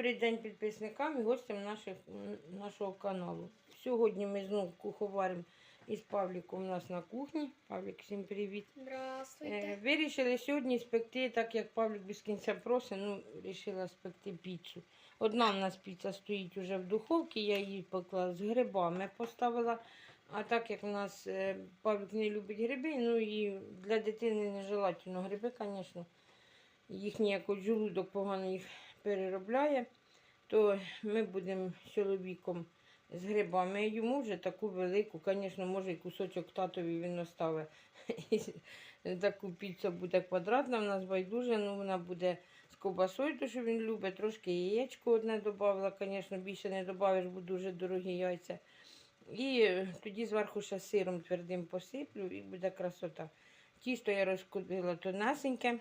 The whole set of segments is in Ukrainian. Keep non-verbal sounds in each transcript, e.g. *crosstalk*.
Добрий день підписникам і гостям наших, нашого каналу. Сьогодні ми знову куховаримо із Павліком у нас на кухні. Павлік, всім привіт. Е, Здравствуйте. вирішили сьогодні спекти, так як Павлік без кінця просить, ну, вирішила спекти піцу. Одна в нас піца стоїть уже в духовці, я її пекла з грибами, поставила. А так як в нас е, Павлік не любить гриби, ну і для дитини нежелательно гриби, звісно. Їхній якось желудок погано їх переробляє, то ми будемо з чоловіком з грибами. Йому вже таку велику, звісно, може і кусочок татові він оставить. *laughs* Таку піцу буде квадратна, в нас байдуже, ну вона буде з ковбасою, то що він любить. Трошки яєчко одне додавала, звісно, більше не додавиш, бо дуже дорогі яйця. І е, тоді зверху ще сиром твердим посиплю і буде красота. Тісто я розкудила тонесеньке.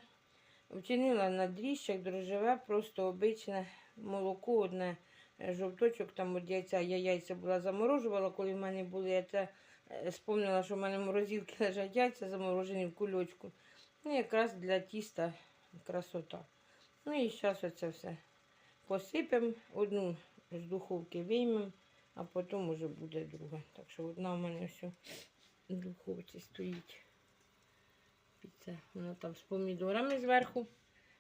Вчинила на дріжджах дрожжеве, просто обичне молоко, одне е, жовточок там від яйця. Я яйця була заморожувала, коли в мене були. Я це е, спомнила, що в мене в морозилці *laughs* лежать яйця заморожені в кульочку. Ну, якраз для тіста красота. Ну і зараз оце все посипемо, одну з духовки виймемо, а потім вже буде друга. Так що одна в мене все в духовці стоїть. Піца. Вона там з помідорами зверху.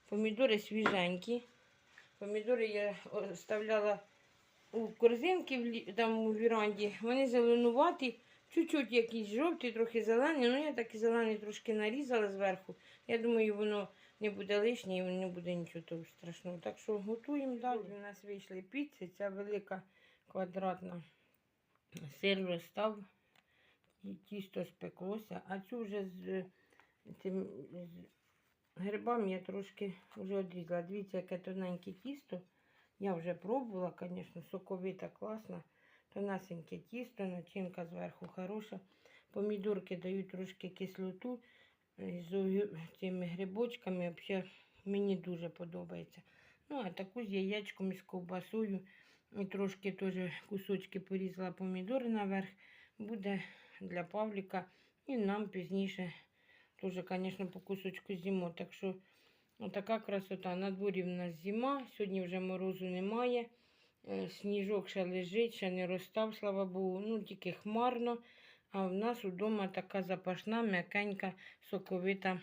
Помідори свіженькі. Помідори я оставляла у корзинки там у віранді. Вони зеленуваті, чуть-чуть якісь жовті, трохи зелені. Ну я так і зелені трошки нарізала зверху. Я думаю, воно не буде лишнє і не буде нічого того страшного. Так що готуємо далі. У нас вийшли піци. Ця велика квадратна сир розстав. І тісто спеклося, а цю вже з цим з грибами я трошки вже відрізала. Дивіться, яке тоненьке тісто. Я вже пробувала, звісно, соковита, класна. Тонесеньке тісто, начинка зверху хороша. Помідорки дають трошки кислоту е, з цими грибочками. Взагалі мені дуже подобається. Ну, а таку з яєчком і з ковбасою. І трошки теж кусочки порізала помідори наверх. Буде для Павліка і нам пізніше теж, звісно, по кусочку з'їмо. Так що така красота. На дворі в нас зима, сьогодні вже морозу немає. Е, Сніжок ще лежить, ще не розстав, слава Богу. Ну, тільки хмарно. А в нас вдома така запашна, м'якенька, соковита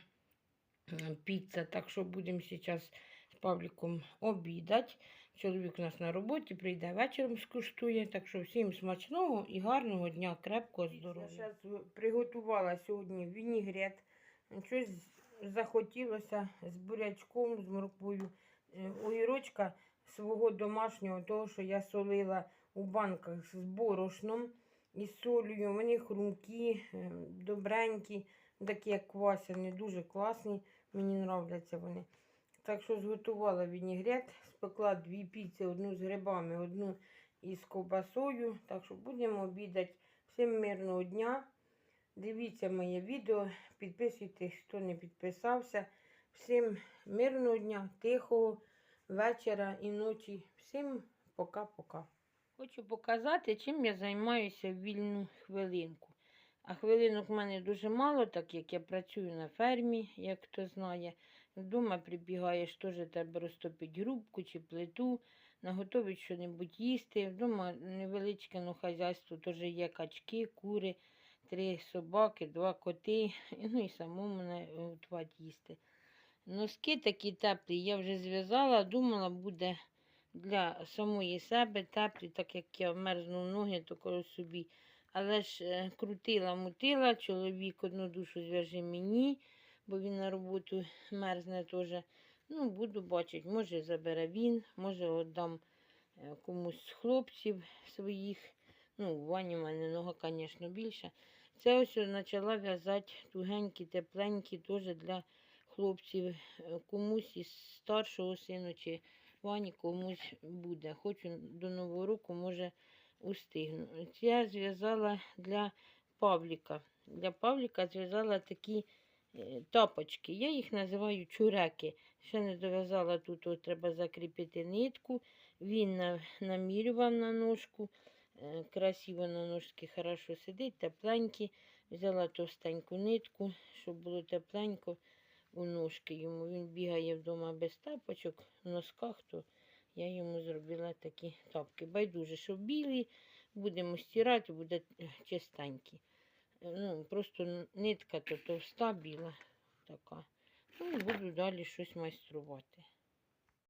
е, піца. Так що будемо зараз з Павліком обідати. Чоловік у нас на роботі, прийде вечором, скуштує. Так що всім смачного і гарного дня, крепкого здоров'я. Я приготувала сьогодні вінігрет. Щось захотілося з бурячком, з морквою. Е, Огірочка свого домашнього, того, що я солила у банках з борошном і солью. Вони хрумкі, е, добренькі, такі як квасяні, дуже класні. Мені нравляться вони. Так що зготувала вінігрет, спекла дві піци, одну з грибами, одну із ковбасою. Так що будемо обідати. Всім мирного дня. Дивіться моє відео, підписуйтесь, хто не підписався. Всім мирного дня, тихого вечора і ночі. Всім пока-пока. Хочу показати, чим я займаюся в вільну хвилинку. А хвилинок в мене дуже мало, так як я працюю на фермі, як хто знає. Вдома прибігаєш, теж треба розтопити грубку чи плиту, наготовити щось їсти. Вдома невеличке ну, хазяйство, теж є качки, кури, три собаки, два коти, *laughs* ну і самому готувати їсти. Носки такі теплі я вже зв'язала, думала, буде для самої себе теплі, так як я мерзну ноги, то собі. Але ж е, крутила, мутила, чоловік одну душу зв'яже мені, бо він на роботу мерзне теж. Ну, буду бачити, може забере він, може віддам е, комусь з хлопців своїх. Ну, у Вані в мене нога, звісно, більша. Це ось почала в'язати тугенькі, тепленькі, теж для хлопців. Комусь із старшого сину чи Вані комусь буде. Хочу до Нового року, може, устигну. Я зв'язала для Павліка. Для Павліка зв'язала такі е, тапочки. Я їх називаю чуреки. Ще не дов'язала тут, треба закріпити нитку. Він намірював на ножку. Е, Красиво на ножки хорошо сидить, тепленькі. Взяла товстеньку нитку, щоб було тепленько у ножки йому. Він бігає вдома без тапочок, в носках, то Я йому зробила такі тапки. Байдуже, що білі, будемо стирати, буде чистенькі. Е, Ну, просто нитка то товста біла така. Ну, і буду далі щось майструвати.